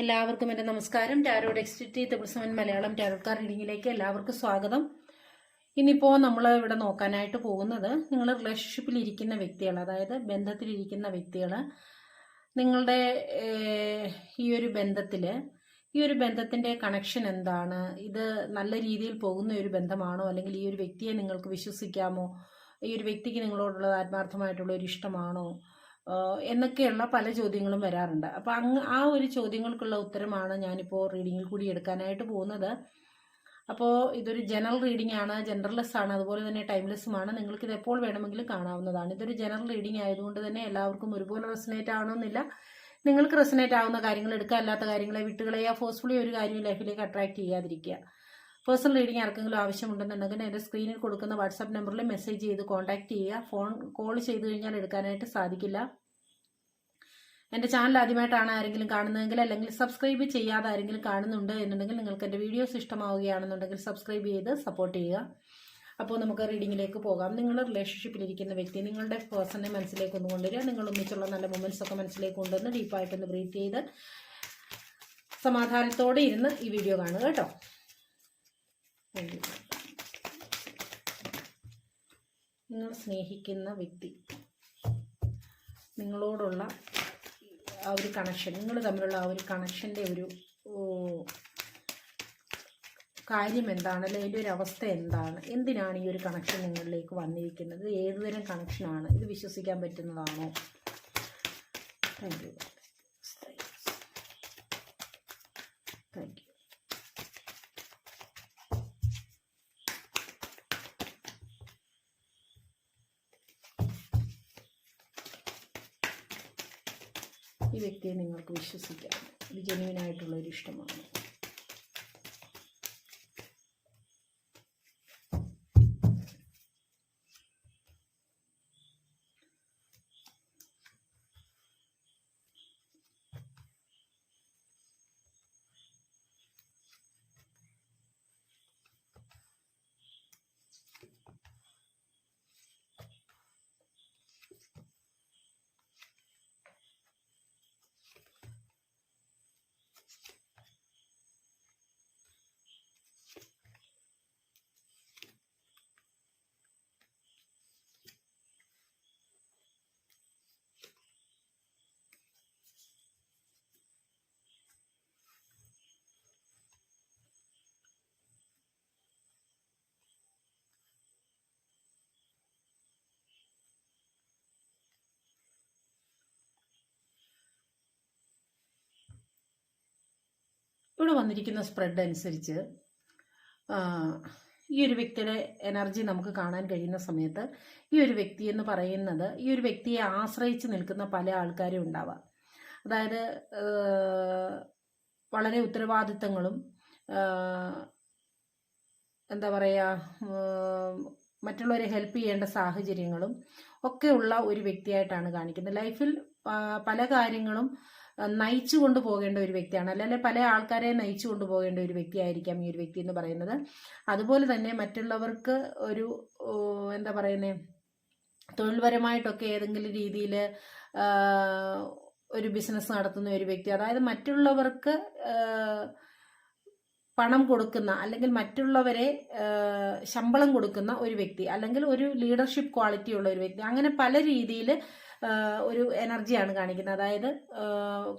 എല്ലാവർക്കും എന്റെ നമസ്കാരം. Tarot dexterity triple seven Malayalam tarot card റീഡിങ്ങിലേക്ക് എല്ലാവർക്കും സ്വാഗതം. ഇന്നിപ്പോൾ നമ്മൾ ഇവിടെ നോക്കാനായിട്ട് പോകുന്നത് നിങ്ങൾ റിലേഷൻഷിപ്പിൽ ഇരിക്കുന്ന വ്യക്തികൾ അതായത് ബന്ധത്തിലിരിക്കുന്ന വ്യക്തികൾ നിങ്ങളുടെ ഈ ഒരു ബന്ധത്തിൽ ഈ ഒരു ബന്ധത്തിന്റെ കണക്ഷൻ എന്താണ്? ഇത് നല്ല രീതിയിൽ പോകുന്ന ഒരു ബന്ധമാണോ? അല്ലെങ്കിൽ ഈ ഒരു വ്യക്തിയെ നിങ്ങൾക്ക് വിശ്വസിക്കാമോ? ഈ ഒരു വ്യക്തിക്ക് നിങ്ങളോടുള്ളത് ആത്മാർത്ഥമായിട്ടുള്ള ഒരു ഇഷ്ടമാണോ? എന്നൊക്കെയുള്ള പല ചോദ്യങ്ങളും വരാറുണ്ട്. അപ്പോൾ അങ്ങ് ആ ഒരു ചോദ്യങ്ങൾക്കുള്ള ഉത്തരമാണ് ഞാനിപ്പോൾ റീഡിങ്ങിൽ കൂടി എടുക്കാനായിട്ട് പോകുന്നത്. അപ്പോൾ ഇതൊരു ജനറൽ റീഡിംഗ് ആണ് ജനറൽലെസ് ആണ് അതുപോലെ തന്നെ ടൈംലെസ്സുമാണ് നിങ്ങൾക്ക് ഇത് എപ്പോൾ വേണമെങ്കിലും കാണാവുന്നതാണ്. ഇതൊരു ജനറൽ റീഡിംഗ് ആയതുകൊണ്ട് തന്നെ എല്ലാവർക്കും ഒരുപോലെ റെസനേറ്റ് ആവണമെന്നില്ല. നിങ്ങൾക്ക് റെസനേറ്റ് ആവുന്ന കാര്യങ്ങൾ എടുക്കുക അല്ലാത്ത കാര്യങ്ങളെ വിട്ടുകളയുക ഫോഴ്സ്ഫുള്ളി ഒരു കാര്യവും ലൈഫിലേക്ക് അട്രാക്ട് ചെയ്യാതിരിക്കുക. പേഴ്സണൽ റീഡിംഗ് ആർക്കെങ്കിലും ആവശ്യമുണ്ടെന്നുണ്ടെങ്കിൽ എന്റെ സ്ക്രീനിൽ കൊടുക്കുന്ന വാട്സാപ്പ് നമ്പറിൽ മെസ്സേജ് ചെയ്ത് കോൺടാക്ട് ചെയ്യുക. ഫോൺ കോൾ ചെയ്ത് കഴിഞ്ഞാൽ എടുക്കാനായിട്ട് സാധിക്കില്ല. എന്റെ ചാനൽ ആദ്യമായിട്ടാണ് ആരെങ്കിലും കാണുന്നതെങ്കിൽ അല്ലെങ്കിൽ സബ്സ്ക്രൈബ് ചെയ്യാതെ ആരെങ്കിലും കാണുന്നുണ്ട് എന്നുണ്ടെങ്കിൽ നിങ്ങൾക്ക് എന്റെ വീഡിയോസ് ഇഷ്ടമാവുകയാണെന്നുണ്ടെങ്കിൽ സബ്സ്ക്രൈബ് ചെയ്ത് സപ്പോർട്ട് ചെയ്യുക. അപ്പോൾ നമുക്ക് റീഡിങ്ങിലേക്ക് പോകാം. നിങ്ങൾ റിലേഷൻഷിപ്പിലിരിക്കുന്ന വ്യക്തി നിങ്ങളുടെ പേഴ്സണെ മനസ്സിലേക്ക് ഒന്ന് കൊണ്ടുവരിക. നിങ്ങൾ ഒന്നിച്ചുള്ള നല്ല മൊമെന്റ്സ് ഒക്കെ മനസ്സിലേക്ക് കൊണ്ടുവന്ന് ഡീപ്പായിട്ടൊന്ന് ബ്രീത്ത് ചെയ്ത് സമാധാനത്തോടെ ഇരുന്ന് ഈ വീഡിയോ കാണുക കേട്ടോ. നിങ്ങൾ സ്നേഹിക്കുന്ന വ്യക്തി. നിങ്ങളോടുള്ള ആ ഒരു കണക്ഷൻ നിങ്ങൾ തമ്മിലുള്ള ആ ഒരു കണക്ഷന്റെ ഒരു കാര്യം എന്താണ്? അല്ലെങ്കിൽ അതിന്റെ ഒരു അവസ്ഥ എന്താണ്? എന്തിനാണ് ഈ ഒരു കണക്ഷൻ നിങ്ങളിലേക്ക് വന്നിരിക്കുന്നത്? ഏതുതരം കണക്ഷനാണ് ഇത് വിശ്വസിക്കാൻ പറ്റുന്നതാണോ? താങ്ക് യു ഈ വ്യക്തിയെ നിങ്ങൾക്ക് വിശ്വസിക്കാം. ഇത് ജെന്യൂനായിട്ടുള്ള ഒരു ഇഷ്ടമാണ്. ഇവിടെ വന്നിരിക്കുന്ന സ്പ്രെഡ് അനുസരിച്ച് ഈ ഒരു വ്യക്തിയുടെ എനർജി നമുക്ക് കാണാൻ കഴിയുന്ന സമയത്ത് ഈ ഒരു വ്യക്തി എന്ന് പറയുന്നത് ഈ ഒരു വ്യക്തിയെ ആശ്രയിച്ച് നിൽക്കുന്ന പല ആൾക്കാരും ഉണ്ടാവാം. അതായത് വളരെ ഉത്തരവാദിത്തങ്ങളും എന്താ പറയുക മറ്റുള്ളവരെ ഹെൽപ്പ് ചെയ്യേണ്ട സാഹചര്യങ്ങളും ഒക്കെ ഉള്ള ഒരു വ്യക്തിയായിട്ടാണ് കാണിക്കുന്നത്. ലൈഫിൽ പല കാര്യങ്ങളും നയിച്ചു കൊണ്ടുപോകേണ്ട ഒരു വ്യക്തിയാണ്. അല്ലെങ്കിൽ പല ആൾക്കാരെ നയിച്ചു കൊണ്ടുപോകേണ്ട ഒരു വ്യക്തിയായിരിക്കാം ഈ ഒരു വ്യക്തി എന്ന് പറയുന്നത്. അതുപോലെ തന്നെ മറ്റുള്ളവർക്ക് ഒരു എന്താ പറയുന്നത് തൊഴിൽപരമായിട്ടൊക്കെ ഏതെങ്കിലും രീതിയിൽ ഒരു ബിസിനസ് നടത്തുന്ന ഒരു വ്യക്തി അതായത് മറ്റുള്ളവർക്ക് പണം കൊടുക്കുന്ന അല്ലെങ്കിൽ മറ്റുള്ളവരെ ശമ്പളം കൊടുക്കുന്ന ഒരു വ്യക്തി അല്ലെങ്കിൽ ഒരു ലീഡർഷിപ്പ് ക്വാളിറ്റി ഉള്ള ഒരു വ്യക്തി അങ്ങനെ പല രീതിയിൽ ഒരു എനർജിയാണ് കാണിക്കുന്നത്. അതായത്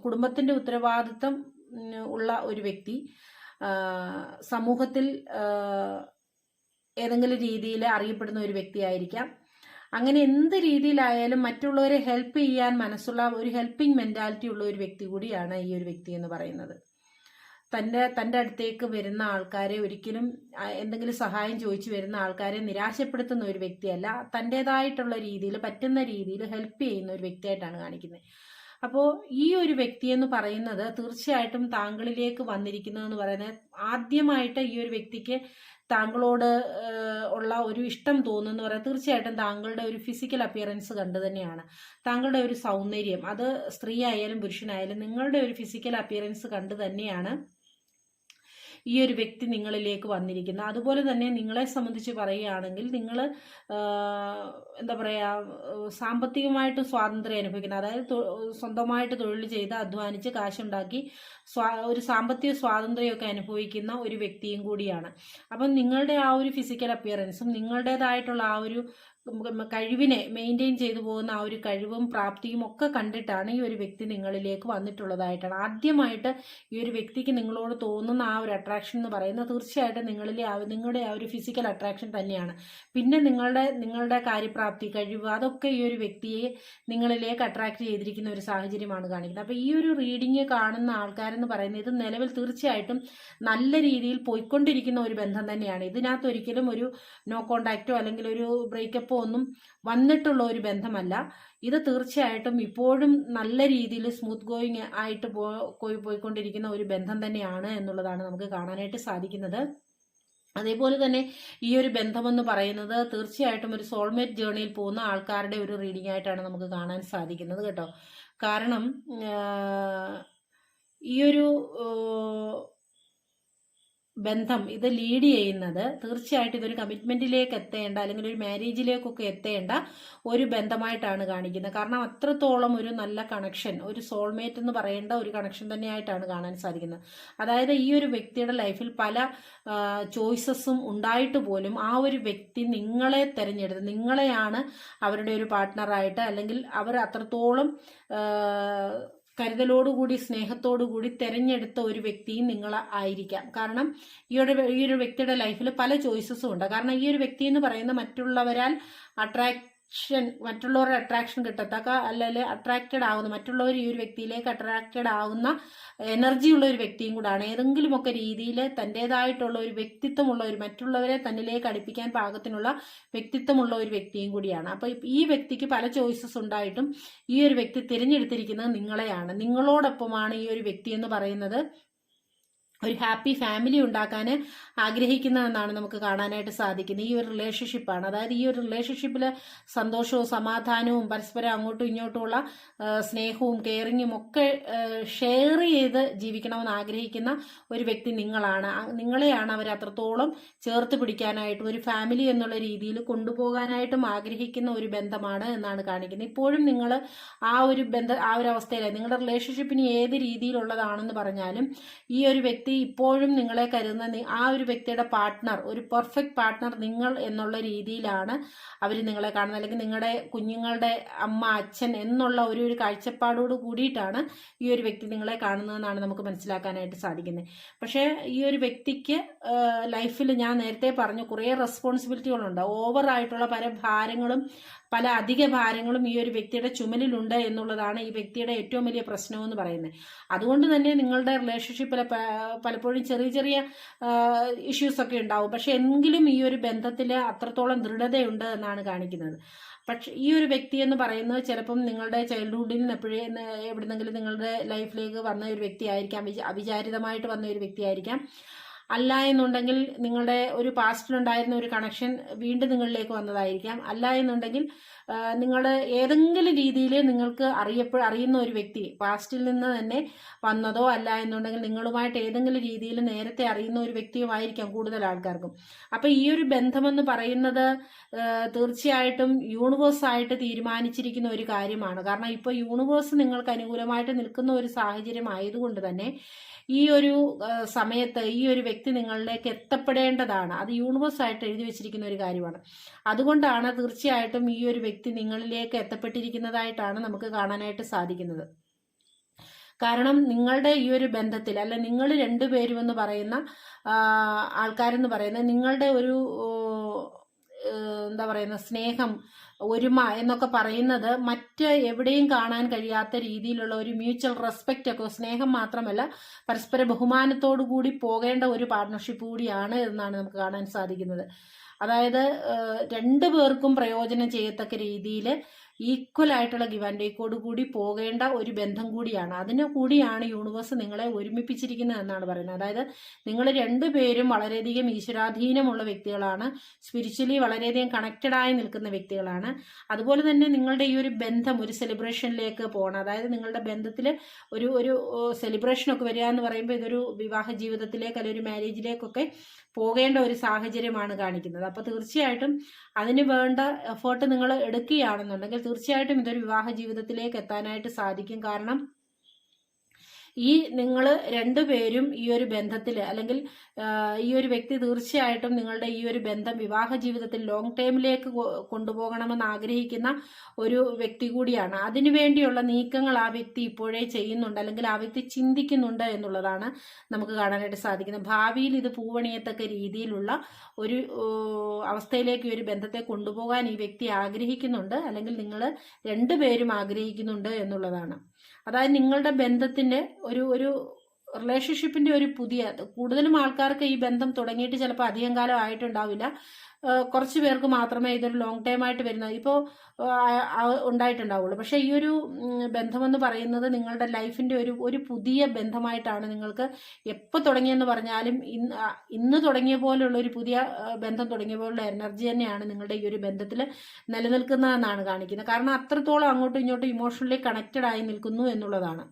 കുടുംബത്തിന്റെ ഉത്തരവാദിത്തം ഉള്ള ഒരു വ്യക്തി സമൂഹത്തിൽ ഏതെങ്കിലും രീതിയിൽ അറിയപ്പെടുന്ന ഒരു വ്യക്തിയായിരിക്കാം അങ്ങനെ എന്ത് രീതിയിലായാലും മറ്റുള്ളവരെ ഹെൽപ്പ് ചെയ്യാൻ മനസ്സുള്ള ഒരു ഹെൽപ്പിംഗ് മെന്റാലിറ്റി ഉള്ള ഒരു വ്യക്തി കൂടിയാണ് ഈ ഒരു വ്യക്തി എന്ന് പറയുന്നത്. തന്റെ തന്റെ അടുത്തേക്ക് വരുന്ന ആൾക്കാരെ ഒരിക്കലും എന്തെങ്കിലും സഹായം ചോദിച്ചു വരുന്ന ആൾക്കാരെ നിരാശപ്പെടുത്തുന്ന ഒരു വ്യക്തിയല്ല. തന്റെതായിട്ടുള്ള രീതിയിൽ പറ്റുന്ന രീതിയിൽ ഹെൽപ്പ് ചെയ്യുന്ന ഒരു വ്യക്തിയായിട്ടാണ് കാണിക്കുന്നത്. അപ്പോൾ ഈ ഒരു വ്യക്തി എന്ന് പറയുന്നത് തീർച്ചയായിട്ടും താങ്കളിലേക്ക് വന്നിരിക്കുന്നതെന്ന് പറയുന്നത് ആദ്യമായിട്ട് ഈ ഒരു വ്യക്തിക്ക് താങ്കളോട് ഉള്ള ഒരു ഇഷ്ടം തോന്നുന്നു പറയാം തീർച്ചയായിട്ടും താങ്കളുടെ ഒരു ഫിസിക്കൽ അപ്പിയറൻസ് കണ്ടു തന്നെയാണ്. താങ്കളുടെ ഒരു സൗന്ദര്യം അത് സ്ത്രീ ആയാലും പുരുഷനായാലും നിങ്ങളുടെ ഒരു ഫിസിക്കൽ അപ്പിയറൻസ് കണ്ടു തന്നെയാണ് ഈ ഒരു വ്യക്തി നിങ്ങളിലേക്ക് വന്നിരിക്കുന്നത് അതുപോലെ തന്നെ നിങ്ങളെ സംബന്ധിച്ച് പറയുകയാണെങ്കിൽ നിങ്ങൾ എന്താ പറയുക സാമ്പത്തികമായിട്ട് സ്വാതന്ത്ര്യം അനുഭവിക്കുന്നത് അതായത് സ്വന്തമായിട്ട് തൊഴിൽ ചെയ്ത് അധ്വാനിച്ച് കാശുണ്ടാക്കി ഒരു സാമ്പത്തിക സ്വാതന്ത്ര്യമൊക്കെ അനുഭവിക്കുന്ന ഒരു വ്യക്തിയും കൂടിയാണ്. അപ്പം നിങ്ങളുടെ ആ ഒരു ഫിസിക്കൽ അപ്പിയറൻസും നിങ്ങളുടേതായിട്ടുള്ള ആ ഒരു കഴിവിനെ മെയിന്റെയിൻ ചെയ്തു പോകുന്ന ആ ഒരു കഴിവും പ്രാപ്തിയും ഒക്കെ കണ്ടിട്ടാണ് ഈ ഒരു വ്യക്തി നിങ്ങളിലേക്ക് വന്നിട്ടുള്ളതായിട്ടാണ്. ആദ്യമായിട്ട് ഈ ഒരു വ്യക്തിക്ക് നിങ്ങളോട് തോന്നുന്ന ആ ഒരു അട്രാക്ഷൻ എന്ന് പറയുന്നത് തീർച്ചയായിട്ടും നിങ്ങളിലെ ആ നിങ്ങളുടെ ആ ഒരു ഫിസിക്കൽ അട്രാക്ഷൻ തന്നെയാണ്. പിന്നെ നിങ്ങളുടെ നിങ്ങളുടെ കാര്യപ്രാപ്തി കഴിവ് അതൊക്കെ ഈ ഒരു വ്യക്തിയെ നിങ്ങളിലേക്ക് അട്രാക്ട് ചെയ്തിരിക്കുന്ന ഒരു സാഹചര്യമാണ് കാണിക്കുന്നത്. അപ്പോൾ ഈ ഒരു റീഡിങ് കാണുന്ന ആൾക്കാരെന്ന് പറയുന്നത് ഇത് നിലവിൽ തീർച്ചയായിട്ടും നല്ല രീതിയിൽ പോയിക്കൊണ്ടിരിക്കുന്ന ഒരു ബന്ധം തന്നെയാണ്. ഇതിനകത്ത് ഒരിക്കലും ഒരു നോ കോണ്ടാക്റ്റോ അല്ലെങ്കിൽ ഒരു ബ്രേക്കപ്പോ ഒന്നും വന്നിട്ടുള്ള ഒരു ബന്ധമല്ല. ഇത് തീർച്ചയായിട്ടും ഇപ്പോഴും നല്ല രീതിയിൽ സ്മൂത്ത് ഗോയിങ് ആയിട്ട് പോയി- പോയിക്കൊണ്ടിരിക്കുന്ന ഒരു ബന്ധം തന്നെയാണ് എന്നുള്ളതാണ് നമുക്ക് കാണാനായിട്ട് സാധിക്കുന്നത്. അതേപോലെ തന്നെ ഈ ഒരു ബന്ധമെന്ന് പറയുന്നത് തീർച്ചയായിട്ടും ഒരു സോൾമേറ്റ് ജേണിയിൽ പോകുന്ന ആൾക്കാരുടെ ഒരു റീഡിംഗ് ആയിട്ടാണ് നമുക്ക് കാണാൻ സാധിക്കുന്നത് കേട്ടോ. കാരണം ഈ ഒരു ബന്ധം ഇത് ലീഡ് ചെയ്യുന്നത് തീർച്ചയായിട്ടും ഇതൊരു കമ്മിറ്റ്മെന്റിലേക്ക് എത്തേണ്ട അല്ലെങ്കിൽ ഒരു മാരേജിലേക്കൊക്കെ എത്തേണ്ട ഒരു ബന്ധമായിട്ടാണ് കാണിക്കുന്നത്. കാരണം അത്രത്തോളം ഒരു നല്ല കണക്ഷൻ ഒരു സോൾമേറ്റ് എന്ന് പറയേണ്ട ഒരു കണക്ഷൻ തന്നെയായിട്ടാണ് കാണാൻ സാധിക്കുന്നത്. അതായത് ഈ ഒരു വ്യക്തിയുടെ ലൈഫിൽ പല ചോയ്സസും ഉണ്ടായിട്ട് പോലും ആ ഒരു വ്യക്തി നിങ്ങളെ തിരഞ്ഞെടുത്ത് നിങ്ങളെയാണ് അവരുടെ ഒരു പാർട്ട്ണറായിട്ട് അല്ലെങ്കിൽ അവർ അത്രത്തോളം കരുതലോടുകൂടി സ്നേഹത്തോടുകൂടി തെരഞ്ഞെടുത്ത ഒരു വ്യക്തിയും നിങ്ങൾ ആയിരിക്കാം. കാരണം ഈ ഒരു ഈ ഒരു വ്യക്തിയുടെ ലൈഫിൽ പല ചോയ്സസും ഉണ്ട്. കാരണം ഈ ഒരു വ്യക്തി എന്ന് പറയുന്നത് മറ്റുള്ളവരാൽ അട്രാക്ഷൻ മറ്റുള്ളവരുടെ അട്രാക്ഷൻ കിട്ടത്തക്ക അല്ലെങ്കിൽ അട്രാക്റ്റഡ് ആവുന്ന മറ്റുള്ളവർ ഈ ഒരു വ്യക്തിയിലേക്ക് അട്രാക്റ്റഡ് ആവുന്ന എനർജി ഉള്ള ഒരു വ്യക്തിയും കൂടാണ്. ഏതെങ്കിലുമൊക്കെ രീതിയിൽ തന്റെതായിട്ടുള്ള ഒരു വ്യക്തിത്വമുള്ള ഒരു മറ്റുള്ളവരെ തന്നിലേക്ക് അടുപ്പിക്കാൻ പാകത്തിനുള്ള വ്യക്തിത്വമുള്ള ഒരു വ്യക്തിയും കൂടിയാണ്. അപ്പോൾ ഈ വ്യക്തിക്ക് പല ചോയ്സസ് ഉണ്ടായിട്ടും ഈ ഒരു വ്യക്തി തിരഞ്ഞെടുത്തിരിക്കുന്നത് നിങ്ങളെയാണ്. നിങ്ങളോടൊപ്പമാണ് ഈ ഒരു വ്യക്തി എന്ന് പറയുന്നത്. ഒരു ഹാപ്പി ഫാമിലി ഉണ്ടാക്കാൻ ആഗ്രഹിക്കുന്നതെന്നാണ് നമുക്ക് കാണാനായിട്ട് സാധിക്കുന്നത്. ഈ ഒരു റിലേഷൻഷിപ്പാണ്. അതായത് ഈ ഒരു റിലേഷൻഷിപ്പിൽ സന്തോഷവും സമാധാനവും പരസ്പരം അങ്ങോട്ടും ഇങ്ങോട്ടുമുള്ള സ്നേഹവും കെയറിങ്ങും ഒക്കെ ഷെയർ ചെയ്ത് ജീവിക്കണമെന്ന് ആഗ്രഹിക്കുന്ന ഒരു വ്യക്തി നിങ്ങളാണ്. നിങ്ങളെയാണ് അവർ അത്രത്തോളം ചേർത്ത് പിടിക്കാനായിട്ടും ഒരു ഫാമിലി എന്നുള്ള രീതിയിൽ കൊണ്ടുപോകാനായിട്ടും ആഗ്രഹിക്കുന്ന ഒരു ബന്ധമാണ് എന്നാണ് കാണിക്കുന്നത്. ഇപ്പോഴും നിങ്ങൾ ആ ഒരു ബന്ധ ആ ഒരു അവസ്ഥയിലായി നിങ്ങളുടെ റിലേഷൻഷിപ്പിന് ഏത് രീതിയിലുള്ളതാണെന്ന് പറഞ്ഞാലും ഈ ഒരു വ്യക്തി ഇപ്പോഴും നിങ്ങളെ കരുതുന്ന ആ ഒരു വ്യക്തിയുടെ പാർട്ട്ണർ ഒരു പെർഫെക്റ്റ് പാർട്ട്ണർ നിങ്ങൾ എന്നുള്ള രീതിയിലാണ് അവർ നിങ്ങളെ കാണുന്നത്. അല്ലെങ്കിൽ നിങ്ങളുടെ കുഞ്ഞുങ്ങളുടെ അമ്മ അച്ഛൻ എന്നുള്ള ഒരു ഒരു കാഴ്ചപ്പാടോട് കൂടിയിട്ടാണ് ഈ ഒരു വ്യക്തി നിങ്ങളെ കാണുന്നതെന്നാണ് നമുക്ക് മനസ്സിലാക്കാനായിട്ട് സാധിക്കുന്നത്. പക്ഷേ ഈ ഒരു വ്യക്തിക്ക് ലൈഫിൽ ഞാൻ നേരത്തെ പറഞ്ഞു കുറേ റെസ്പോൺസിബിലിറ്റികളുണ്ട് ഓവറായിട്ടുള്ള പല ഭാരങ്ങളും പല അധിക ഭാരങ്ങളും ഈ ഒരു വ്യക്തിയുടെ ചുമലിലുണ്ട് എന്നുള്ളതാണ് ഈ വ്യക്തിയുടെ ഏറ്റവും വലിയ പ്രശ്നമെന്ന് പറയുന്നത്. അതുകൊണ്ട് തന്നെ നിങ്ങളുടെ റിലേഷൻഷിപ്പിൽ പലപ്പോഴും ചെറിയ ചെറിയ ഇഷ്യൂസ് ഒക്കെ ഉണ്ടാവും. പക്ഷെ എങ്കിലും ഈ ഒരു ബന്ധത്തിൽ അത്രത്തോളം ദൃഢതയുണ്ട് എന്നാണ് കാണിക്കുന്നത്. പക്ഷെ ഈ ഒരു വ്യക്തി എന്ന് പറയുന്നത് ചിലപ്പം നിങ്ങളുടെ ചൈൽഡ്ഹുഡിൽ നിന്ന് എപ്പോഴേ എവിടെന്നെങ്കിലും നിങ്ങളുടെ ലൈഫിലേക്ക് വന്ന ഒരു വ്യക്തിയായിരിക്കാം. അവിചാരിതമായിട്ട് വന്ന ഒരു വ്യക്തി ആയിരിക്കാം അല്ല എന്നുണ്ടെങ്കിൽ നിങ്ങളുടെ ഒരു പാസ്റ്റിലുണ്ടായിരുന്ന ഒരു കണക്ഷൻ വീണ്ടും നിങ്ങളിലേക്ക് വന്നതായിരിക്കാം. അല്ല എന്നുണ്ടെങ്കിൽ നിങ്ങൾ ഏതെങ്കിലും രീതിയിൽ നിങ്ങൾക്ക് അറിയപ്പെ അറിയുന്ന ഒരു വ്യക്തി പാസ്റ്റിൽ നിന്ന് തന്നെ വന്നതോ അല്ല എന്നുണ്ടെങ്കിൽ നിങ്ങളുമായിട്ട് ഏതെങ്കിലും രീതിയിൽ നേരത്തെ അറിയുന്ന ഒരു വ്യക്തിയുമായിരിക്കാം കൂടുതൽ ആൾക്കാർക്കും. അപ്പം ഈ ഒരു ബന്ധമെന്ന് പറയുന്നത് തീർച്ചയായിട്ടും യൂണിവേഴ്സായിട്ട് തീരുമാനിച്ചിരിക്കുന്ന ഒരു കാര്യമാണ്. കാരണം ഇപ്പോൾ യൂണിവേഴ്സ് നിങ്ങൾക്ക് അനുകൂലമായിട്ട് നിൽക്കുന്ന ഒരു സാഹചര്യം ആയതുകൊണ്ട് തന്നെ ഈ ഒരു സമയത്ത് ഈ ഒരു വ്യക്തി നിങ്ങളിലേക്ക് എത്തപ്പെടേണ്ടതാണ്. അത് യൂണിവേഴ്സായിട്ട് എഴുതി വെച്ചിരിക്കുന്ന ഒരു കാര്യമാണ്. അതുകൊണ്ടാണ് തീർച്ചയായിട്ടും ഈ ഒരു വ്യക്തി നിങ്ങളിലേക്ക് എത്തപ്പെട്ടിരിക്കുന്നതായിട്ടാണ് നമുക്ക് കാണാനായിട്ട് സാധിക്കുന്നത്. കാരണം നിങ്ങളുടെ ഈ ഒരു ബന്ധത്തിൽ അല്ല നിങ്ങൾ രണ്ടുപേരും എന്ന് പറയുന്ന ആൾക്കാരെന്ന് പറയുന്നത് നിങ്ങളുടെ ഒരു എന്താ പറയുന്ന സ്നേഹം ഒരുമ എന്നൊക്കെ പറയുന്നത് മറ്റ് എവിടെയും കാണാൻ കഴിയാത്ത രീതിയിലുള്ള ഒരു മ്യൂച്വൽ റെസ്പെക്റ്റ് ഒക്കെ സ്നേഹം മാത്രമല്ല പരസ്പര ബഹുമാനത്തോടു കൂടി പോകേണ്ട ഒരു പാർട്ട്ണർഷിപ്പ് കൂടിയാണ് എന്നാണ് നമുക്ക് കാണാൻ സാധിക്കുന്നത്. അതായത് രണ്ടു പേർക്കും പ്രയോജനം ചെയ്യത്തക്ക രീതിയിൽ ഈക്വൽ ആയിട്ടുള്ള ഗിവ് ആൻഡ് ടേക്കോട് കൂടി പോകേണ്ട ഒരു ബന്ധം കൂടിയാണ്. അതിനു കൂടിയാണ് യൂണിവേഴ്സ് നിങ്ങളെ ഒരുമിപ്പിച്ചിരിക്കുന്നത് എന്നാണ് പറയുന്നത്. അതായത് നിങ്ങൾ രണ്ടുപേരും വളരെയധികം ഈശ്വരാധീനമുള്ള വ്യക്തികളാണ്. സ്പിരിച്വലി വളരെയധികം കണക്റ്റഡ് ആയി നിൽക്കുന്ന വ്യക്തികളാണ്. അതുപോലെ തന്നെ നിങ്ങളുടെ ഈ ഒരു ബന്ധം ഒരു സെലിബ്രേഷനിലേക്ക് പോകണം. അതായത് നിങ്ങളുടെ ബന്ധത്തിൽ ഒരു ഒരു സെലിബ്രേഷൻ ഒക്കെ വരിക എന്ന് പറയുമ്പോൾ ഇതൊരു വിവാഹ ജീവിതത്തിലേക്ക് അല്ലെങ്കിൽ ഒരു മാരേജിലേക്കൊക്കെ പോകേണ്ട ഒരു സാഹചര്യമാണ് കാണിക്കുന്നത്. അപ്പോൾ തീർച്ചയായിട്ടും അതിന് വേണ്ട എഫേർട്ട് നിങ്ങൾ എടുക്കുകയാണെന്നുണ്ടെങ്കിൽ തീർച്ചയായിട്ടും ഇതൊരു വിവാഹ ജീവിതത്തിലേക്ക് എത്താനായിട്ട് സാധിക്കും. കാരണം ഈ നിങ്ങൾ രണ്ടുപേരും ഈ ഒരു ബന്ധത്തിൽ അല്ലെങ്കിൽ ഈ ഒരു വ്യക്തി തീർച്ചയായിട്ടും നിങ്ങളുടെ ഈ ഒരു ബന്ധം വിവാഹ ജീവിതത്തിൽ ലോങ് ടൈമിലേക്ക് കൊണ്ടുപോകണമെന്ന് ആഗ്രഹിക്കുന്ന ഒരു വ്യക്തി കൂടിയാണ്. അതിനുവേണ്ടിയുള്ള നീക്കങ്ങൾ ആ വ്യക്തി ഇപ്പോഴേ ചെയ്യുന്നുണ്ട് അല്ലെങ്കിൽ ആ വ്യക്തി ചിന്തിക്കുന്നുണ്ട് എന്നുള്ളതാണ് നമുക്ക് കാണാനായിട്ട് സാധിക്കുന്നത്. ഭാവിയിൽ ഇത് പൂവണിയത്തക്ക രീതിയിലുള്ള ഒരു അവസ്ഥയിലേക്ക് ഒരു ബന്ധത്തെ കൊണ്ടുപോകാൻ ഈ വ്യക്തി ആഗ്രഹിക്കുന്നുണ്ട് അല്ലെങ്കിൽ നിങ്ങൾ രണ്ടുപേരും ആഗ്രഹിക്കുന്നുണ്ട് എന്നുള്ളതാണ്. അതായത് നിങ്ങളുടെ ബന്ധത്തിന്റെ ഒരു ഒരു റിലേഷൻഷിപ്പിന്റെ ഒരു പുതിയ കൂടുതലും ആൾക്കാർക്ക് ഈ ബന്ധം തുടങ്ങിയിട്ട് ചിലപ്പോൾ അധികം കാലം ആയിട്ടുണ്ടാവില്ല. കുറച്ച് പേർക്ക് മാത്രമേ ഇതൊരു ലോങ് ടൈം ആയിട്ട് വരുന്ന ഇപ്പോൾ ഉണ്ടായിട്ടുണ്ടാവുള്ളൂ. പക്ഷേ ഈ ഒരു ബന്ധമെന്ന് പറയുന്നത് നിങ്ങളുടെ ലൈഫിന്റെ ഒരു ഒരു പുതിയ ബന്ധമായിട്ടാണ് നിങ്ങൾക്ക് എപ്പോൾ തുടങ്ങിയെന്ന് പറഞ്ഞാലും ഇന്ന് ഇന്ന് തുടങ്ങിയ പോലെയുള്ള ഒരു പുതിയ ബന്ധം തുടങ്ങിയ പോലുള്ള എനർജി തന്നെയാണ് നിങ്ങളുടെ ഈ ഒരു ബന്ധത്തിൽ നിലനിൽക്കുന്നതെന്നാണ് കാണിക്കുന്നത്. കാരണം അത്രത്തോളം അങ്ങോട്ടും ഇങ്ങോട്ടും ഇമോഷണലി കണക്റ്റഡ് ആയി നിൽക്കുന്നു എന്നുള്ളതാണ്.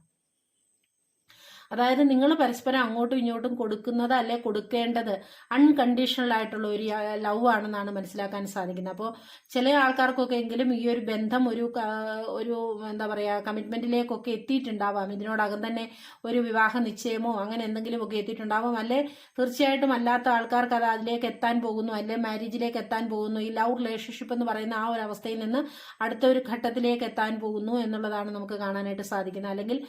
അതായത് നിങ്ങൾ പരസ്പരം അങ്ങോട്ടും ഇങ്ങോട്ടും കൊടുക്കുന്നത് അല്ലെ കൊടുക്കേണ്ടത്? അൺകണ്ടീഷണൽ ആയിട്ടുള്ള ഒരു ലവ് ആണെന്നാണ് മനസ്സിലാക്കാൻ സാധിക്കുന്നത്. അപ്പോൾ ചില ആൾക്കാർക്കൊക്കെ എങ്കിലും ഈ ഒരു ബന്ധം ഒരു ഒരു എന്താ പറയുക കമ്മിറ്റ്മെന്റിലേക്കൊക്കെ എത്തിയിട്ടുണ്ടാവാം. ഇതിനോടകം തന്നെ ഒരു വിവാഹ നിശ്ചയമോ അങ്ങനെ എന്തെങ്കിലുമൊക്കെ എത്തിയിട്ടുണ്ടാവാം. അല്ലെ? തീർച്ചയായിട്ടും അല്ലാത്ത ആൾക്കാർക്ക് അത് അതിലേക്ക് എത്താൻ പോകുന്നു. അല്ലെ? മാരേജിലേക്ക് എത്താൻ പോകുന്നു. ഈ ലവ് റിലേഷൻഷിപ്പ് എന്ന് പറയുന്ന ആ ഒരു അവസ്ഥയിൽ നിന്ന് അടുത്ത ഒരു ഘട്ടത്തിലേക്ക് എത്താൻ പോകുന്നു എന്നുള്ളതാണ് നമുക്ക് കാണാനായിട്ട് സാധിക്കുന്നത്. അല്ലെങ്കിൽ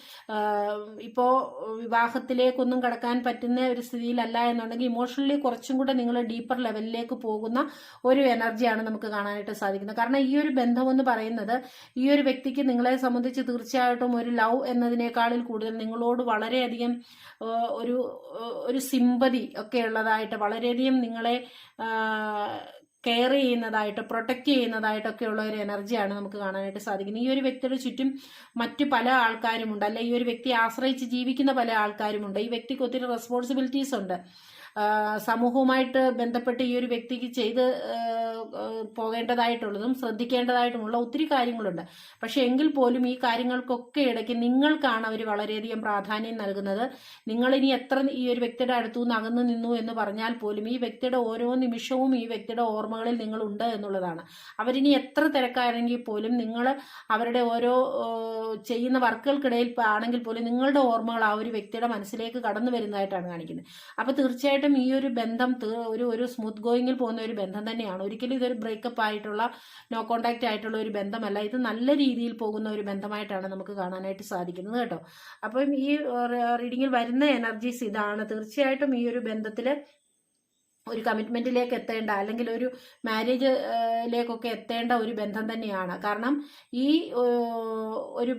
ഇപ്പോൾ വിവാഹത്തിലേക്കൊന്നും കടക്കാൻ പറ്റുന്ന ഒരു സ്ഥിതിയിലല്ല എന്നുണ്ടെങ്കിൽ ഇമോഷണലി കുറച്ചും കൂടെ നിങ്ങൾ ഡീപ്പർ ലെവലിലേക്ക് പോകുന്ന ഒരു എനർജിയാണ് നമുക്ക് കാണാനായിട്ട് സാധിക്കുന്നത്. കാരണം ഈ ഒരു ബന്ധം എന്ന് പറയുന്നത് ഈ ഒരു വ്യക്തിക്ക് നിങ്ങളെ സംബന്ധിച്ച് തീർച്ചയായിട്ടും ഒരു ലവ് എന്നതിനേക്കാളിൽ കൂടുതൽ നിങ്ങളോട് വളരെയധികം ഒരു ഒരു സിമ്പതി ഒക്കെ ഉള്ളതായിട്ട് വളരെയധികം നിങ്ങളെ കെയർ ചെയ്യുന്നതായിട്ട് പ്രൊട്ടക്റ്റ് ചെയ്യുന്നതായിട്ടൊക്കെയുള്ള ഒരു എനർജിയാണ് നമുക്ക് കാണാനായിട്ട് സാധിക്കുന്നത്. ഈ ഒരു വ്യക്തിയുടെ ചുറ്റും മറ്റു പല ആൾക്കാരുമുണ്ട്. അല്ലെ ഈ ഒരു വ്യക്തിയെ ആശ്രയിച്ച് ജീവിക്കുന്ന പല ആൾക്കാരുമുണ്ട്. ഈ വ്യക്തിക്ക് ഒത്തിരി റെസ്പോൺസിബിലിറ്റീസ് ഉണ്ട്. സമൂഹവുമായിട്ട് ബന്ധപ്പെട്ട് ഈ ഒരു വ്യക്തിക്ക് ചെയ്ത് പോകേണ്ടതായിട്ടുള്ളതും ശ്രദ്ധിക്കേണ്ടതായിട്ടുമുള്ള ഒത്തിരി കാര്യങ്ങളുണ്ട്. പക്ഷെ എങ്കിൽ പോലും ഈ കാര്യങ്ങൾക്കൊക്കെ ഇടയ്ക്ക് നിങ്ങൾക്കാണ് അവർ വളരെയധികം പ്രാധാന്യം നൽകുന്നത്. നിങ്ങൾ ഇനി എത്ര ഈ ഒരു വ്യക്തിയുടെ അടുത്തു നിന്ന് അകന്നു നിന്നു എന്ന് പറഞ്ഞാൽ പോലും ഈ വ്യക്തിയുടെ ഓരോ നിമിഷവും ഈ വ്യക്തിയുടെ ഓർമ്മകളിൽ നിങ്ങളുണ്ട് എന്നുള്ളതാണ്. അവരിനി എത്ര തിരക്കാണെങ്കിൽ പോലും നിങ്ങൾ അവരുടെ ഓരോ ചെയ്യുന്ന വർക്കുകൾക്കിടയിൽ ആണെങ്കിൽ പോലും നിങ്ങളുടെ ഓർമ്മകൾ ആ ഒരു വ്യക്തിയുടെ മനസ്സിലേക്ക് കടന്നു വരുന്നതായിട്ടാണ് കാണിക്കുന്നത്. അപ്പോൾ തീർച്ചയായിട്ടും ഈ ഒരു ബന്ധം ഒരു ഒരു സ്മൂത്ത് ഗോയിങ്ങിൽ പോകുന്ന ഒരു ബന്ധം തന്നെയാണ്. ഒരിക്കലും ഇതൊരു ബ്രേക്കപ്പ് ആയിട്ടുള്ള നോ കോണ്ടാക്ട് ആയിട്ടുള്ള ഒരു ബന്ധമല്ല. ഇത് നല്ല രീതിയിൽ പോകുന്ന ഒരു ബന്ധമായിട്ടാണ് നമുക്ക് കാണാനായിട്ട് സാധിക്കുന്നത് കേട്ടോ. അപ്പം ഈ റീഡിങ്ങിൽ വരുന്ന എനർജീസ് ഇതാണ്. തീർച്ചയായിട്ടും ഈ ഒരു ബന്ധത്തിൽ ഒരു കമ്മിറ്റ്മെന്റിലേക്ക് എത്തേണ്ട അല്ലെങ്കിൽ ഒരു മാരേജിലേക്കൊക്കെ എത്തേണ്ട ഒരു ബന്ധം തന്നെയാണ്. കാരണം ഈ ഒരു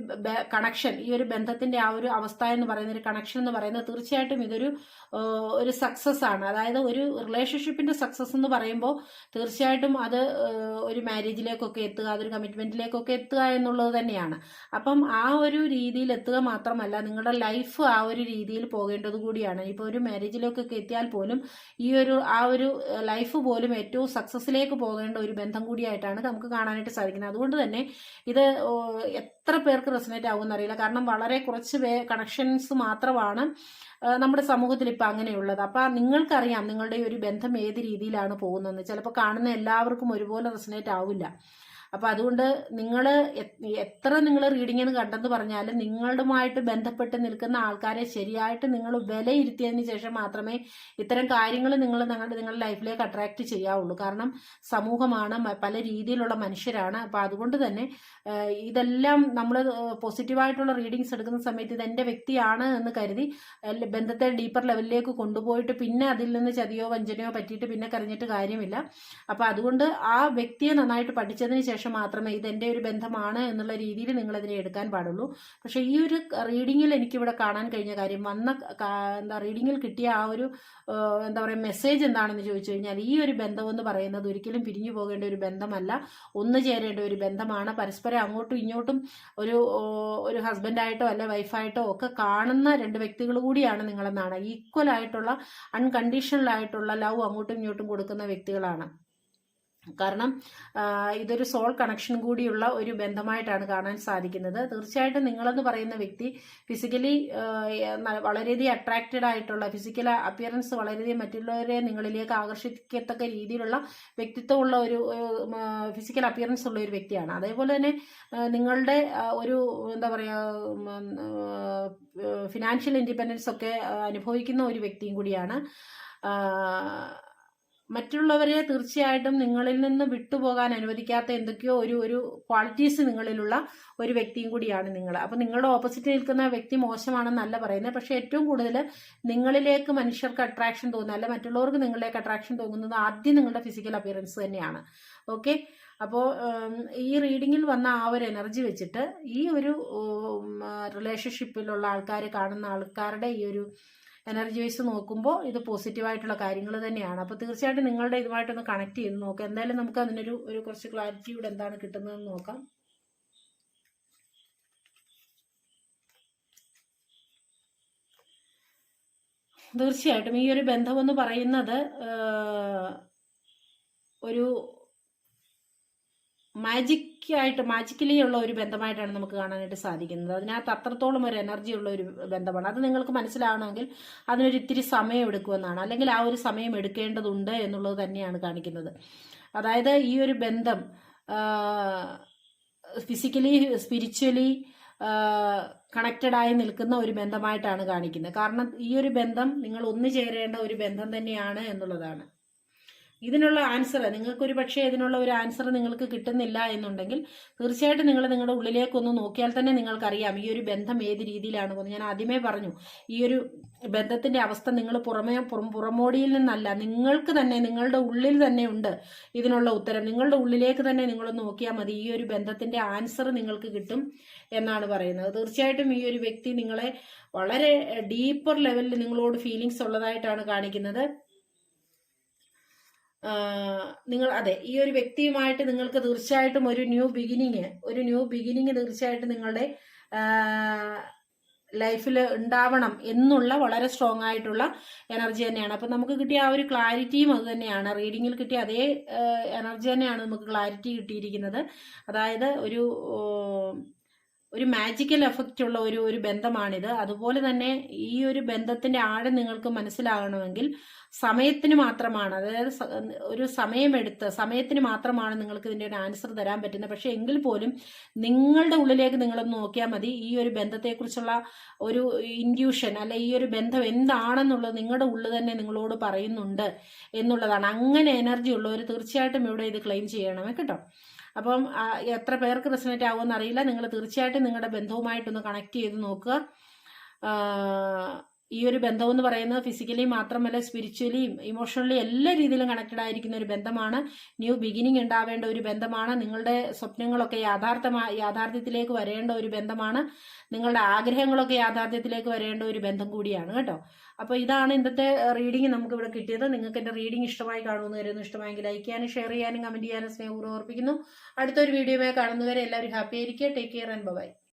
കണക്ഷൻ ഈ ഒരു ബന്ധത്തിന്റെ ആ ഒരു അവസ്ഥ എന്ന് പറയുന്ന ഒരു കണക്ഷൻ എന്ന് പറയുന്നത് തീർച്ചയായിട്ടും ഇതൊരു ഒരു സക്സസ് ആണ്. അതായത് ഒരു റിലേഷൻഷിപ്പിന്റെ സക്സസ് എന്ന് പറയുമ്പോൾ തീർച്ചയായിട്ടും അത് ഒരു മാരേജിലേക്കൊക്കെ എത്തുക അതൊരു കമ്മിറ്റ്മെന്റിലേക്കൊക്കെ എത്തുക എന്നുള്ളത് തന്നെയാണ്. അപ്പം ആ ഒരു രീതിയിൽ എത്തുക മാത്രമല്ല നിങ്ങളുടെ ലൈഫ് ആ ഒരു രീതിയിൽ പോകേണ്ടത് കൂടിയാണ്. ഇപ്പോൾ ഒരു മാരേജിലേക്കൊക്കെ എത്തിയാൽ പോലും ഈ ഒരു ആ ഒരു ലൈഫ് പോലും ഏറ്റവും സക്സസ്സിലേക്ക് പോകേണ്ട ഒരു ബന്ധം കൂടിയായിട്ടാണ് നമുക്ക് കാണാനായിട്ട് സാധിക്കുന്നത്. അതുകൊണ്ട് തന്നെ ഇത് എത്ര പേർക്ക് റെസനേറ്റ് ആകുമെന്ന് അറിയില്ല. കാരണം വളരെ കുറച്ച് പേ കണക്ഷൻസ് മാത്രമാണ് നമ്മുടെ സമൂഹത്തിൽ ഇപ്പം അങ്ങനെയുള്ളത്. അപ്പം നിങ്ങൾക്കറിയാം നിങ്ങളുടെ ഒരു ബന്ധം ഏത് രീതിയിലാണ് പോകുന്നതെന്ന്. ചിലപ്പോൾ കാണുന്ന എല്ലാവർക്കും ഒരുപോലെ റെസനേറ്റ് ആവില്ല. അപ്പം അതുകൊണ്ട് നിങ്ങൾ എത്ര നിങ്ങൾ റീഡിങ്ങിന് കണ്ടെന്ന് പറഞ്ഞാലും നിങ്ങളുമായിട്ട് ബന്ധപ്പെട്ട് നിൽക്കുന്ന ആൾക്കാരെ ശരിയായിട്ട് നിങ്ങൾ വിലയിരുത്തിയതിന് ശേഷം മാത്രമേ ഇത്തരം കാര്യങ്ങൾ നിങ്ങൾ നിങ്ങളുടെ നിങ്ങളുടെ ലൈഫിലേക്ക് അട്രാക്റ്റ് ചെയ്യാവുള്ളൂ. കാരണം സമൂഹമാണ് പല രീതിയിലുള്ള മനുഷ്യരാണ്. അപ്പോൾ അതുകൊണ്ട് തന്നെ ഇതെല്ലാം നമ്മൾ പോസിറ്റീവായിട്ടുള്ള റീഡിങ്സ് എടുക്കുന്ന സമയത്ത് ഇത് എന്റെ വ്യക്തിയാണ് എന്ന് കരുതി ബന്ധത്തെ ഡീപ്പർ ലെവലിലേക്ക് കൊണ്ടുപോയിട്ട് പിന്നെ അതിൽ നിന്ന് ചതിയോ വഞ്ചനയോ പറ്റിയിട്ട് പിന്നെ കരഞ്ഞിട്ട് കാര്യമില്ല. അപ്പോൾ അതുകൊണ്ട് ആ വ്യക്തിയെ നന്നായിട്ട് പഠിച്ചതിന് ശേഷം ശേഷം മാത്രമേ ഇത് ഒരു ബന്ധമാണ് എന്നുള്ള രീതിയിൽ നിങ്ങൾ അതിനെ എടുക്കാൻ പാടുള്ളൂ. പക്ഷേ ഈ ഒരു റീഡിങ്ങിൽ എനിക്കിവിടെ കാണാൻ കഴിഞ്ഞ കാര്യം വന്ന എന്താ റീഡിങ്ങിൽ കിട്ടിയ ആ ഒരു എന്താ പറയുക മെസ്സേജ് എന്താണെന്ന് ചോദിച്ചു കഴിഞ്ഞാൽ ഈ ഒരു ബന്ധം എന്ന് പറയുന്നത് ഒരിക്കലും പിരിഞ്ഞു പോകേണ്ട ഒരു ബന്ധമല്ല. ഒന്നു ചേരേണ്ട ഒരു ബന്ധമാണ്. പരസ്പരം അങ്ങോട്ടും ഇങ്ങോട്ടും ഒരു ഒരു ഹസ്ബൻഡായിട്ടോ അല്ലെ വൈഫായിട്ടോ ഒക്കെ കാണുന്ന രണ്ട് വ്യക്തികൾ കൂടിയാണ് നിങ്ങളെന്നാണ്. ഈക്വൽ ആയിട്ടുള്ള അൺകണ്ടീഷണൽ ആയിട്ടുള്ള ലവ് അങ്ങോട്ടും ഇങ്ങോട്ടും കൊടുക്കുന്ന വ്യക്തികളാണ്. കാരണം ഇതൊരു സോൾ കണക്ഷൻ കൂടിയുള്ള ഒരു ബന്ധമായിട്ടാണ് കാണാൻ സാധിക്കുന്നത്. തീർച്ചയായിട്ടും നിങ്ങളെന്ന് പറയുന്ന വ്യക്തി ഫിസിക്കലി വളരെയധികം അട്രാക്റ്റഡ് ആയിട്ടുള്ള ഫിസിക്കൽ അപ്പിയറൻസ് വളരെയധികം മറ്റുള്ളവരെ നിങ്ങളിലേക്ക് ആകർഷിക്കത്തക്ക രീതിയിലുള്ള വ്യക്തിത്വമുള്ള ഒരു ഫിസിക്കൽ അപ്പിയറൻസ് ഉള്ള ഒരു വ്യക്തിയാണ്. അതേപോലെ തന്നെ നിങ്ങളുടെ ഒരു എന്താ പറയുക ഫിനാൻഷ്യൽ ഇൻഡിപെൻഡൻസ് ഒക്കെ അനുഭവിക്കുന്ന ഒരു വ്യക്തിയും കൂടിയാണ്. മറ്റുള്ളവരെ തീർച്ചയായിട്ടും നിങ്ങളിൽ നിന്ന് വിട്ടുപോകാൻ അനുവദിക്കാത്ത എന്തൊക്കെയോ ഒരു ഒരു ക്വാളിറ്റീസ് നിങ്ങളിലുള്ള ഒരു വ്യക്തിയും കൂടിയാണ് നിങ്ങൾ. അപ്പം നിങ്ങളുടെ ഓപ്പോസിറ്റ് നിൽക്കുന്ന വ്യക്തി മോശമാണെന്നല്ല പറയുന്നത്. പക്ഷേ ഏറ്റവും കൂടുതൽ നിങ്ങളിലേക്ക് മനുഷ്യർക്ക് അട്രാക്ഷൻ തോന്നുന്നത് അല്ല മറ്റുള്ളവർക്ക് നിങ്ങളിലേക്ക് അട്രാക്ഷൻ തോന്നുന്നത് ആദ്യം നിങ്ങളുടെ ഫിസിക്കൽ അപ്പിയറൻസ് തന്നെയാണ്. ഓക്കെ അപ്പോൾ ഈ റീഡിങ്ങിൽ വന്ന ആ ഒരു എനർജി വെച്ചിട്ട് ഈ ഒരു റിലേഷൻഷിപ്പിലുള്ള ആൾക്കാർ കാണുന്ന ആൾക്കാരുടെ ഈ ഒരു എനർജി വൈസ് നോക്കുമ്പോൾ ഇത് പോസിറ്റീവായിട്ടുള്ള കാര്യങ്ങൾ തന്നെയാണ്. അപ്പോൾ തീർച്ചയായിട്ടും നിങ്ങളുടെ ഇതുമായിട്ടൊന്ന് കണക്ട് ചെയ്ത് നോക്കാം. എന്തായാലും നമുക്ക് അതിനൊരു ഒരു കുറച്ച് ക്ലാരിറ്റി ഇവിടെ എന്താണ് കിട്ടുന്നതെന്ന് നോക്കാം. തീർച്ചയായിട്ടും ഈ ഒരു ബന്ധമെന്ന് പറയുന്നത് ഒരു മാജിക് ആയിട്ട് മാജിക്കലി ഉള്ള ഒരു ബന്ധമായിട്ടാണ് നമുക്ക് കാണാനായിട്ട് സാധിക്കുന്നത്. അതിനകത്ത് അത്രത്തോളം ഒരു എനർജി ഉള്ള ഒരു ബന്ധമാണ്. അത് നിങ്ങൾക്ക് മനസ്സിലാവണമെങ്കിൽ അതിനൊരു ഇത്തിരി സമയം എടുക്കുമെന്നാണ്. അല്ലെങ്കിൽ ആ ഒരു സമയം എടുക്കേണ്ടതുണ്ട് എന്നുള്ളത് തന്നെയാണ് കാണിക്കുന്നത്. അതായത് ഈ ഒരു ബന്ധം ഫിസിക്കലി സ്പിരിച്വലി കണക്റ്റഡ് ആയി നിൽക്കുന്ന ഒരു ബന്ധമായിട്ടാണ് കാണിക്കുന്നത്. കാരണം ഈ ഒരു ബന്ധം നിങ്ങൾ ഒന്നു ചേരേണ്ട ഒരു ബന്ധം തന്നെയാണ് എന്നുള്ളതാണ്. ഇതിനുള്ള ആൻസർ നിങ്ങൾക്കൊരു പക്ഷേ ഇതിനുള്ള ഒരു ആൻസർ നിങ്ങൾക്ക് കിട്ടുന്നില്ല എന്നുണ്ടെങ്കിൽ തീർച്ചയായിട്ടും നിങ്ങൾ നിങ്ങളുടെ ഉള്ളിലേക്കൊന്ന് നോക്കിയാൽ തന്നെ നിങ്ങൾക്കറിയാം ഈ ഒരു ബന്ധം ഏത് രീതിയിലാണ് പോകുന്നത്. ഞാൻ ആദ്യമേ പറഞ്ഞു ഈ ഒരു ബന്ധത്തിന്റെ അവസ്ഥ നിങ്ങൾ പുറമേ പുറം പുറമോടിയിൽ നിന്നല്ല നിങ്ങൾക്ക് തന്നെ നിങ്ങളുടെ ഉള്ളിൽ തന്നെ ഉണ്ട് ഇതിനുള്ള ഉത്തരം. നിങ്ങളുടെ ഉള്ളിലേക്ക് തന്നെ നിങ്ങളൊന്ന് നോക്കിയാൽ മതി ഈ ഒരു ബന്ധത്തിന്റെ ആൻസർ നിങ്ങൾക്ക് കിട്ടും എന്നാണ് പറയുന്നത്. തീർച്ചയായിട്ടും ഈ ഒരു വ്യക്തി നിങ്ങളെ വളരെ ഡീപ്പർ ലെവലിൽ നിങ്ങളോട് ഫീലിങ്സ് ഉള്ളതായിട്ടാണ് കാണിക്കുന്നത്. നിങ്ങൾ അതെ ഈ ഒരു വ്യക്തിയുമായിട്ട് നിങ്ങൾക്ക് തീർച്ചയായിട്ടും ഒരു ന്യൂ ബിഗിനിങ് ഒരു ന്യൂ ബിഗിനിങ് തീർച്ചയായിട്ടും നിങ്ങളുടെ ലൈഫിൽ ഉണ്ടാവണം എന്നുള്ള വളരെ സ്ട്രോങ് ആയിട്ടുള്ള എനർജി തന്നെയാണ്. അപ്പം നമുക്ക് കിട്ടിയ ആ ഒരു ക്ലാരിറ്റിയും അത് തന്നെയാണ്. റീഡിങ്ങിൽ കിട്ടിയ അതേ എനർജി തന്നെയാണ് നമുക്ക് ക്ലാരിറ്റി കിട്ടിയിരിക്കുന്നത്. അതായത് ഒരു ഒരു മാജിക്കൽ എഫക്റ്റ് ഉള്ള ഒരു ഒരു ബന്ധമാണിത്. അതുപോലെ തന്നെ ഈ ഒരു ബന്ധത്തിന്റെ ആഴം നിങ്ങൾക്ക് മനസ്സിലാകണമെങ്കിൽ സമയത്തിന് മാത്രമാണ്. അതായത് ഒരു സമയമെടുത്ത് സമയത്തിന് മാത്രമാണ് നിങ്ങൾക്ക് ഇതിന്റെ ഒരു ആൻസർ തരാൻ പറ്റുന്നത്. പക്ഷെ എങ്കിൽ പോലും നിങ്ങളുടെ ഉള്ളിലേക്ക് നിങ്ങളൊന്ന് നോക്കിയാൽ മതി. ഈ ഒരു ബന്ധത്തെക്കുറിച്ചുള്ള ഒരു ഇൻഡ്യൂഷൻ അല്ലെ ഈ ഒരു ബന്ധം എന്താണെന്നുള്ളത് നിങ്ങളുടെ ഉള്ളിൽ തന്നെ നിങ്ങളോട് പറയുന്നുണ്ട് എന്നുള്ളതാണ്. അങ്ങനെ എനർജി ഉള്ളവർ തീർച്ചയായിട്ടും ഇവിടെ ഇത് ക്ലെയിം ചെയ്യണമേ കേട്ടോ. അപ്പം എത്ര പേർക്ക് റെസനേറ്റ് ആകുമെന്ന് അറിയില്ല. നിങ്ങൾ തീർച്ചയായിട്ടും നിങ്ങളുടെ ബന്ധവുമായിട്ടൊന്ന് കണക്ട് ചെയ്ത് നോക്കുക. ഈ ഒരു ബന്ധം എന്ന് പറയുന്നത് ഫിസിക്കലി മാത്രമല്ല സ്പിരിച്വലിയും ഇമോഷണലി എല്ലാ രീതിയിലും കണക്റ്റഡ് ആയിരിക്കുന്ന ഒരു ബന്ധമാണ്. ന്യൂ ബിഗിനിങ് ഉണ്ടാവേണ്ട ഒരു ബന്ധമാണ്. നിങ്ങളുടെ സ്വപ്നങ്ങളൊക്കെ യാഥാർത്ഥമാ യാഥാർത്ഥ്യത്തിലേക്ക് വരേണ്ട ഒരു ബന്ധമാണ്. നിങ്ങളുടെ ആഗ്രഹങ്ങളൊക്കെ യാഥാർത്ഥ്യത്തിലേക്ക് വരേണ്ട ഒരു ബന്ധം കൂടിയാണ് കേട്ടോ. അപ്പോൾ ഇതാണ് ഇന്നത്തെ റീഡിംഗ് നമുക്ക് ഇവിടെ കിട്ടിയത്. നിങ്ങൾക്ക് എന്റെ റീഡിംഗ് ഇഷ്ടമായി കാണുമെന്ന് കരുതുന്നു. ഇഷ്ടമായെങ്കിൽ ലൈക്ക് ചെയ്യാനും ഷെയർ ചെയ്യാനും കമന്റ് ചെയ്യാനും സ്നേഹപൂർവം ഓർപ്പിക്കുന്നു. അടുത്തൊരു വീഡിയോയുമായി കാണുന്നവരെ എല്ലാവരും ഹാപ്പി ആയിരിക്കുക. Take care and by